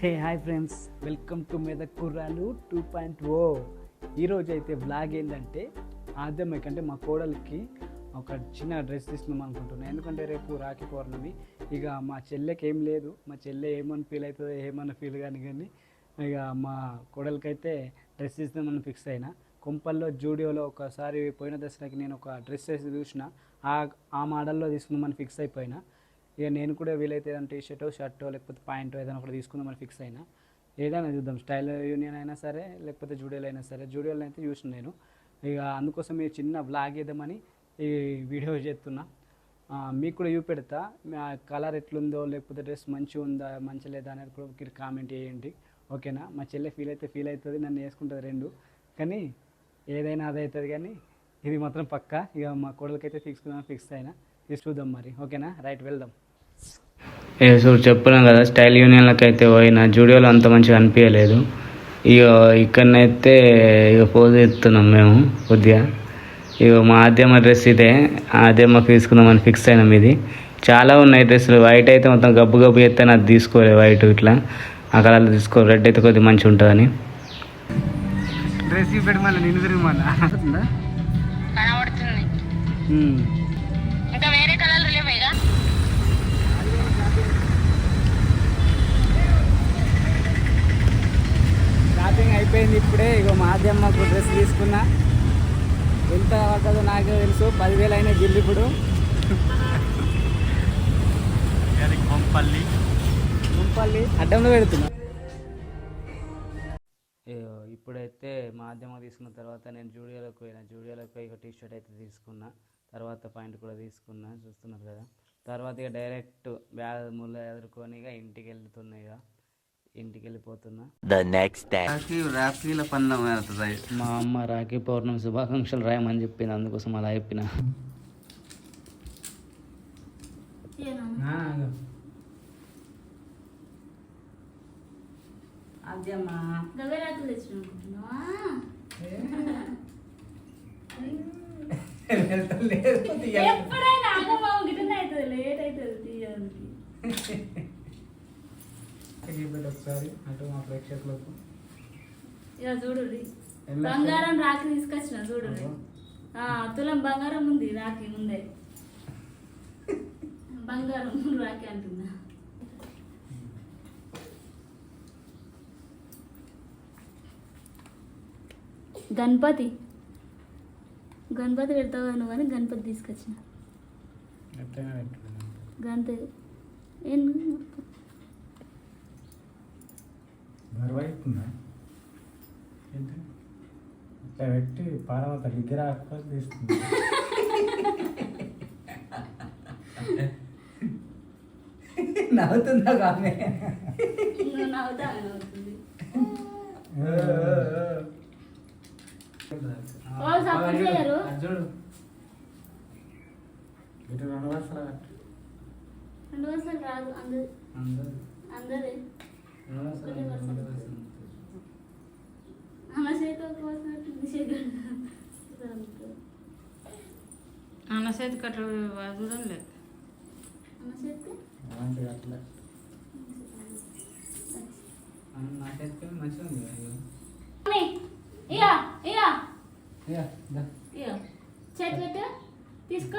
Hey hi friends welcome to మీద కుర్రాలు two point ఓ ఈరోజు అయితే బ్లాగ్ ఏంటంటే ఆద్యమకి అంటే మా కోడలికి ఒక చిన్న డ్రెస్ తీసుకుందాం అనుకుంటున్నాను ఎందుకంటే రేపు రాఖీ పౌర్ణమి. ఇక మా చెల్లెకి ఏం లేదు. మా చెల్లె ఏమని ఫీల్ అవుతుందో ఏమన్నా ఫీల్ కానీ కానీ ఇక మా కోడలికైతే డ్రెస్ వేస్తే మనం ఫిక్స్ అయినా కొంపల్లో జూడియోలో ఒకసారి పోయిన దసరాకి నేను ఒక డ్రెస్ వేసి చూసిన ఆ ఆ మోడల్లో తీసుకుందామని ఫిక్స్ అయిపోయినా ఇక నేను కూడా వీలైతే ఏదైనా టీ షర్టో షర్టో లేకపోతే ప్యాంటో ఏదైనా ఒకటి తీసుకుందామని ఫిక్స్ అయినా ఏదైనా చూద్దాం. స్టైల్ యూనియన్ అయినా సరే లేకపోతే జూడియోలో అయినా సరే జూడియోలో అయితే చూసిన నేను. ఇక అందుకోసం ఈ చిన్న బ్లాగ్ వేద్దామని ఈ వీడియో చేస్తున్నా. మీకు కూడా చూపెడతా. కలర్ ఎట్లుందో లేకపోతే డ్రెస్ మంచిగా ఉందా మంచి లేదా అనేది కూడా మీరు కామెంట్ చేయండి. ఓకేనా? మా చెల్లె ఫీల్ అయితే ఫీల్ అవుతుంది నన్ను వేసుకుంటుంది రెండు. కానీ ఏదైనా అదవుతుంది అవుతుంది కానీ ఇది మాత్రం పక్కా. ఇక మా కోడలకైతే ఫిక్స్ ఫిక్స్ అయినా. తీసి చూద్దాం మరి. ఓకేనా? రైట్ వెళ్దాం. ఏ సో చెప్పున్నాం కదా స్టైల్ యూనియన్లకు అయితే పోయిన. జూడియోలో అంత మంచిగా అనిపించలేదు ఇక ఇక్కడనైతే ఇక పోజ్ ఎత్తున్నాం మేము కొద్దిగా. ఇక మా ఆద్యమ డ్రెస్ ఇదే. ఆద్యమ్మ తీసుకుందామని ఫిక్స్ అయినాం ఇది. చాలా ఉన్నాయి డ్రెస్సులు. వైట్ అయితే మొత్తం గబ్బు గబ్బు ఎత్తే నాకు తీసుకోలేదు వైట్ ఇట్లా. ఆ కలర్లో తీసుకో రెడ్ అయితే కొద్దిగా మంచిగా ఉంటుందని డ్రెస్ పెట్టి మళ్ళీ నిన్ను తిరిగి మళ్ళీ. కనబడుతుంది. ఇంకా వేరే కలర్లు లేవేగా షాపింగ్ అయిపోయింది ఇప్పుడే. ఇక మా ఆద్యమ్మకు డ్రెస్ తీసుకున్నా. ఎంత పడుతుందో నాకే తెలుసు. పదివేలు అయినా బిల్లు ఇప్పుడు. కొంపల్లి. గుంపల్లి అడ్డంలో పెడుతున్నా. ఇప్పుడైతే మాధ్యమ తీసుకున్న తర్వాత నేను జూడియోలోకి పోయినా. జూడియోలోకి పోయి ఒక టీ షర్ట్ అయితే తీసుకున్నా. తర్వాత పాయింట్ కూడా తీసుకున్నా. చూస్తున్నారు కదా. తర్వాత ఇక డైరెక్ట్ బ్యాగ్ ముళ్ళ ఎదుర్కొని ఇక ఇంటికి వెళ్తున్నా ఇక ఇంటికి వెళ్ళిపోతున్నా day. రాఖీల పందం మా అమ్మ రాఖీ పౌర్ణమి శుభాకాంక్షలు రాయమని చెప్పింది అందుకోసం అలా చెప్పిన ఆద్యమ్మ గవేరాకులు తెచ్చుకుంటున్నావా ఎప్పుడైనా అమ్మమ్మ గిటనే అవుతుంది లేట్ అవుతుంది తీయడానికి. ఒకసారి అటు మా ప్రేక్షకులకు. చూడు బంగారం రాఖీ తీసుకొచ్చిన చూడు ఆ తులం బంగారం ఉంది రాఖీ ముందే. బంగారం రాఖీ అంటున్నా. గణపతి. గణపతి పెడతావు నువ్వు అని గణపతి తీసుకొచ్చిన. గణపతి. ఏం? బరువైతుందా ఏంటి? ఇట్లా పెట్టి పార్వత విగ్రహం తీస్తుంది. నవ్వుతుందా కానీ నువ్వు నవ్వుతా నవ్వుతుంది ఓ, support చేయరు? చూడు ఇటు రెండు వరుసలు కట్టు. రెండు వర్షాలు రాదు అందరు అందరూ అందరి రెండు వరుసలు ఒకటే వరుస. రెండు వరుసలు. అన్న చేతి ఒక వర్షం కట్టింది చేతి తీసుకో.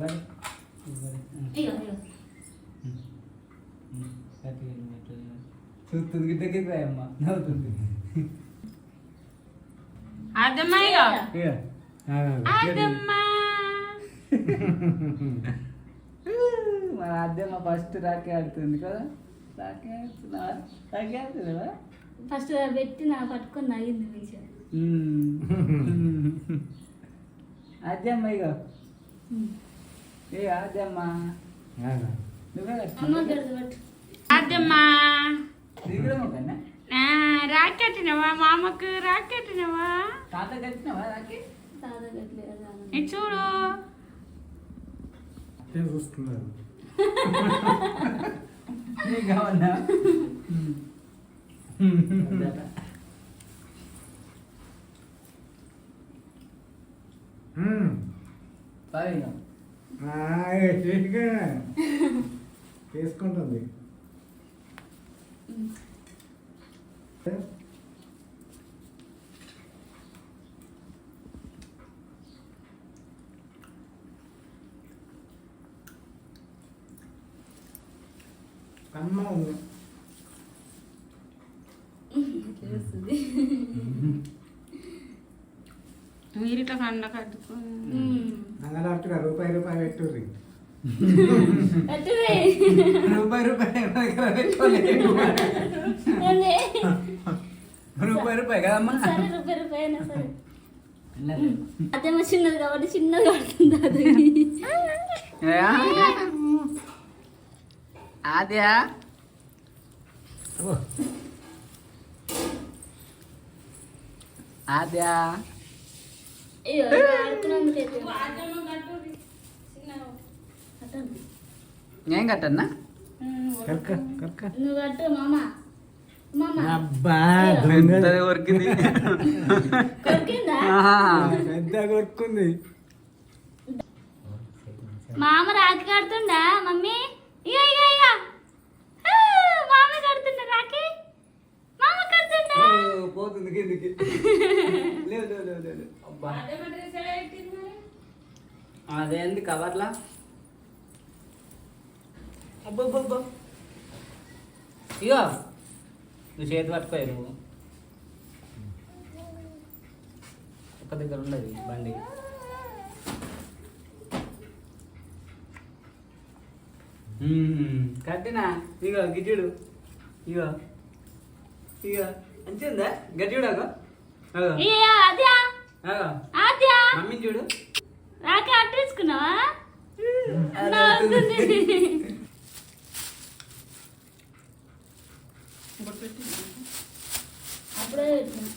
పడి. ఇది పడి. ఉం. ఇక ఇక హ్యాపీగా నువ్వు ఎట్లా చేయాలి? చూస్తుంది దగ్గరికి రాయమ్మ నవ్వుతుంది మన అద్దెమ్మ ఫస్ట్ రాకే ఆడుతుంది కదా రాకే ఆడుతున్నా రాకే ఆడుతుందా ఫస్ట్ పెట్టి నా పట్టుకొని నవ్వింది మంచిగా. అద్దెమ్మ ఇక ఇక అద్దెమ్మ నువ్వే ఒకనా రాకెట్టినవా మా అమ్మకు రాకెట్టినవా చూడు. చూస్తున్నారు. నీకు కావన్నా చేసుకుంటుంది అమ్మ ఉంది చూస్తుంది మీరు ఇట్లా కండ కట్టుకుని అంగలాట్టుగా రూపాయి రూపాయి పెట్టుర్రి అట్టువే రూపాయి రూపాయి దగ్గర పెట్టుకోలేదు రూపాయి రూపాయి కదమ్మా. సరే రూపాయి రూపాయి అయినా సరే. అదేమో చిన్నది కాబట్టి చిన్నది పడుతుంది అది. ఆద్యా. ఆద్యా. ఏం కట్టన్నా కక్క కక్క నువ్వు కట్టు మామ. మామ. అబ్బా పెద్దది కొరికింది. కొరికిందా? పెద్ద కొరుకుంది. మామ రాఖీ కడుతుండా మమ్మీ? ఇక ఇక ఇక ఆ, మామ కడుతుండా రాఖీ? మామ కడుతుండా పోతుంది కిందికి. అబ్బా అదేంది కవర్లా? అబ్బబ్బబ్బా ఇగో నువ్వు చేతి పట్టుకో నువ్వు ఒక దగ్గర ఉండదు బండి. కట్టినా? ఇగో గిడ్డు ఇగో. ఇగో. మంచిగా గడ్డిడు అగో. అగో. ఇక అద్యా అగో. ఆద్యా? మమ్మీ చూడు. రాఖీ అట్టేసుకున్నావా అప్పుడే పెట్టినా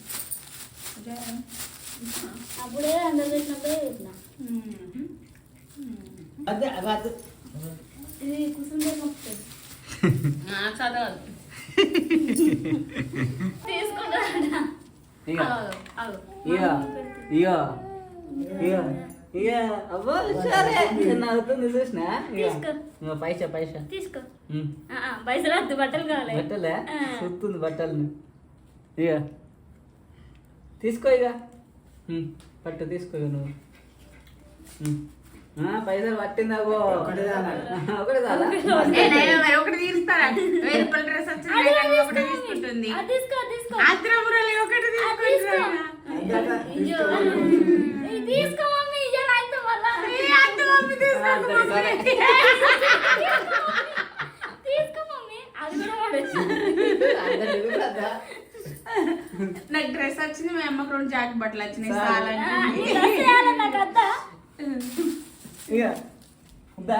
అప్పుడే అందరు పెట్టినప్పుడే పెట్టినా ఇది కుసుందే మొక్క చదవదు తీసుకుంటా ఇగో. ఇగో ఇగో. ఇగో ఇగో. అబ్బో సరే నవ్వుతుంది చూసినా ఇగో. తీసుకో. ఇగో పైసా పైసా. తీసుకో. ఉమ్. ఆ, ఆ, పైసలు వద్దు బట్టలు కావాలి. బట్టలే. చూస్తుంది బట్టలు ఇక తీసుకో ఇక పట్టు తీసుకో ఇక నువ్వు పైసలు పట్టిందాగో ఒకటే? ఒకటి వెయ్యి రూపాయల డ్రెస్ వచ్చింది. తీసుకుంటుంది. ఆత్రపురాలు అది? నాకు డ్రెస్ వచ్చింది మా అమ్మకు రెండు జాకెట్ బట్టలు వచ్చినాయి?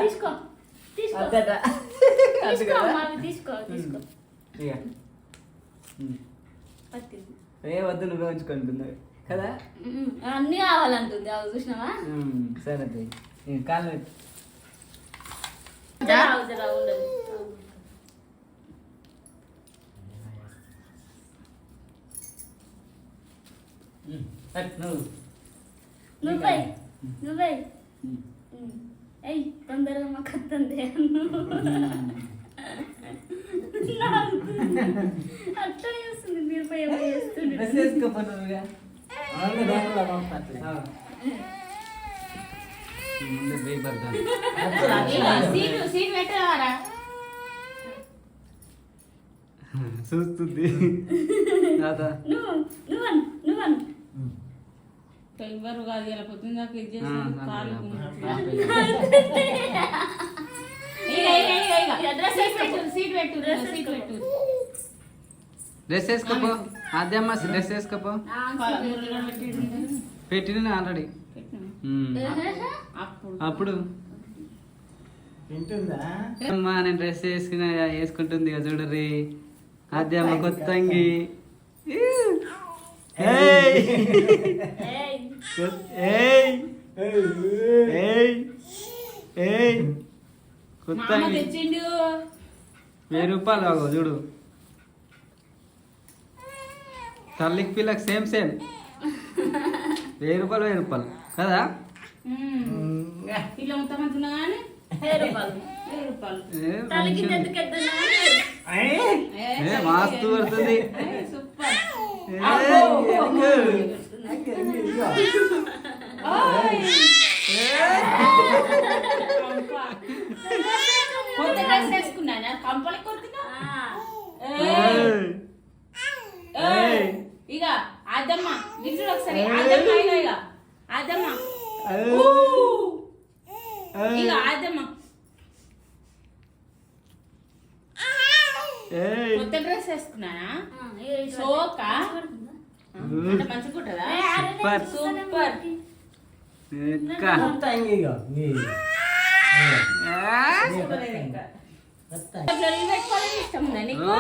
తీసుకో. తీసుకో. తీసుకో ఏ వద్దు నువ్వే ఉంచుకుంటున్నావు కదా? అన్నీ కావాలంటుంది అవి చూసినావా? సరే కాళ్ళు పెట్టు. జరా జరా ఉండదు ఉమ్, పెట్టు నువ్వు నువ్వే. నువ్వే. ఏయ్ తొందరగా మాకు వస్తుంది అట్లా చేస్తుంది మీరు పై ఏమో చేస్తుండే. చూస్తుంది. నువ్వు నువ్వను నువ్వను. ఎవరు కాదు ఇలా పొద్దున్న దాకా ఇది ఆ, చేసి తాత, కాలు తాత. ఇక, ఇక, ఇక, ఇక. డ్రెస్ సీట్ పెట్టు సీట్ పెట్టు డ్రెస్ వేసుకోపో. డ్రెస్ వేసుకోపో. పెట్టిన? ఆల్రెడీ. అప్పుడు. అప్పుడు. వింటుందా? అమ్మా నేను డ్రెస్ వేసుకుని వేసుకుంటుంది చూడరి అదేమ్మ కొత్త అంగి ఏయ్! ఏయ్ కొత్- ఏయ్! ఏయ్! ఏయ్! కొత్త మామ తెచ్చిండు. వెయ్యి రూపాయలు బాగో చూడు. తల్లికి పిల్లకి సేమ్ సేమ్. వెయ్యి రూపాయలు వెయ్యి రూపాయలు. కదా? ఇట్లా మొత్తం మంచిగా కానీ? వెయ్యి రూపాయలు వెయ్యి రూపాయలు. తలకి ఎందుకు ఎత్తున్నా ఏ, ఏ, మస్తు పడుతుంది. సూపర్? కొత్త డ్రెస్ వేసుకున్నానా ఏయ్. ఏయ్. ఇక అదమ్మ గిట్టు ఒకసారి అదమ్మ ఇక. ఏయ్. ఇక అదమ్మ ఏయ్. కొత్త డ్రెస్ వేసుకున్నానా? సోక? అంటే మంచిగా ఉంటుందా? సూపర్.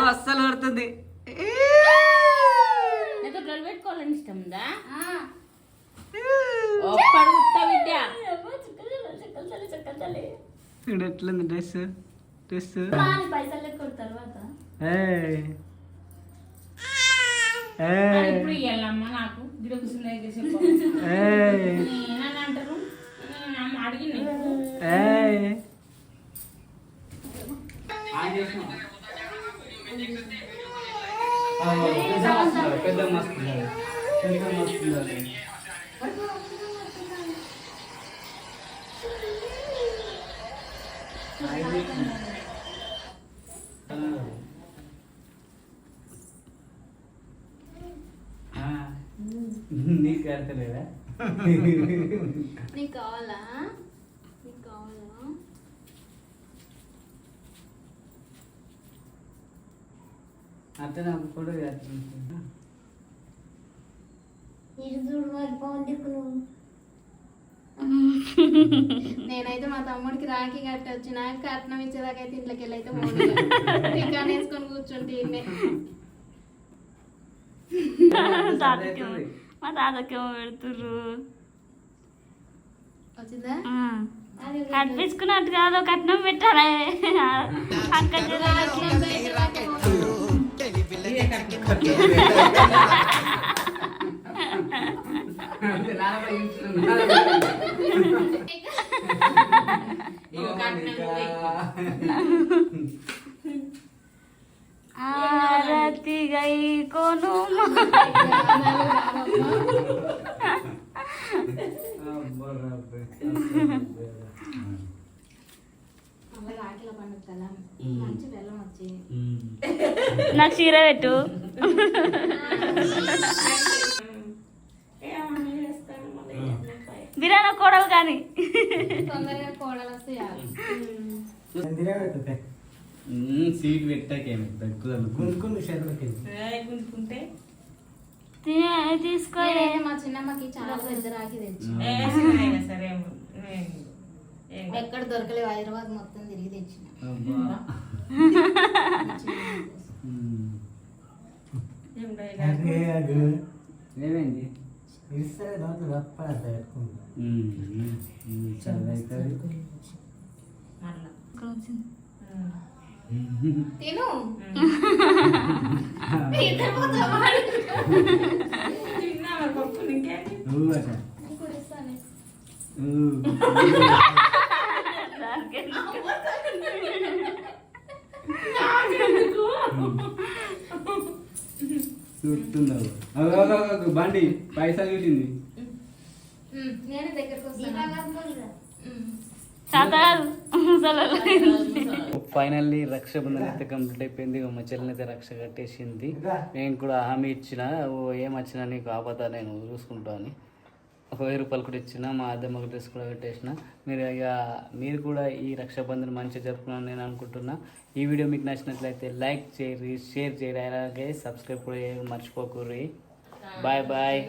అస్సలు పడుతుంది నీకు పెట్టుకోవాలని ఇష్టం ఉందా? ఒక్కడు ఉత్త ఎట్లుంది డ్రెస్ డ్రెస్ పైసలు ఎక్కువ తర్వాత ఏయ్. మరి ఏయ్. ఇప్పుడు ఇవ్వాలమ్మ నాకు గిడ కూర్చున్న దగ్గర చెప్పు ఏయ్. నేనని అంటారు నేను అమ్మ అడిగింది ఏయ్. పెద్ద మస్తు పెద్ద మస్తు నీకు నీకు కావాలా నీకు కావాలా అట్లా నాకు కూడా నేనైతే మా తమ్ముడికి రాఖీ కట్టొచ్చు నాకు కట్నం ఇచ్చేదాకైతే ఇంట్లోకి వెళ్ళి అయితే టీకా వేసుకొని కూర్చుంటే మా తాతకేమో పెడుతుర్రు? కట్టించుకున్నట్టు కాదు కట్నం పెట్టాలి. అక్క చెల్లెలకి ఆరతి గై కొను నాకు చీర పెట్టు. బిర్యానీ కొడవు కానీ. తొందరగా కోడలు వస్తే చాలు. సీట్ పెట్టాకేమి తగ్గుదల గుంజుకుంది షర్లకి గుంజుకుంటే తినే తీసుకో నేనైతే మా చిన్నమ్మకి చాలా పెద్ద రాఖీ తెచ్చి. సరే. ఎక్కడ దొరకలేవు హైదరాబాద్ మొత్తం తిరిగి తెచ్చిన. ఏమైంది? ఇస్తే దాంట్లో తప్ప తిను. చూస్తున్నావు బండి పైసలు చూసింది. నేనే దగ్గరకు వస్తాను. ఫైనల్లీ రక్షాబంధన్ అయితే కంప్లీట్ అయిపోయింది. మా చెల్లిని అయితే రక్ష కట్టేసింది. నేను కూడా హామీ ఇచ్చిన ఓ ఏం వచ్చినా నీకు ఆపద నేను చూసుకుంటా అని. ఒక వెయ్యి రూపాయలు కూడా ఇచ్చిన మా అద్దమ్మకి డ్రెస్ కూడా పెట్టేసిన మీరు ఇక మీరు కూడా ఈ రక్షాబంధన్ మంచిగా జరుపుకున్నాను నేను అనుకుంటున్నా. ఈ వీడియో మీకు నచ్చినట్లయితే లైక్ చేయరు షేర్ చేయరు అలాగే సబ్స్క్రైబ్ కూడా మర్చిపోకూరి బాయ్ బాయ్.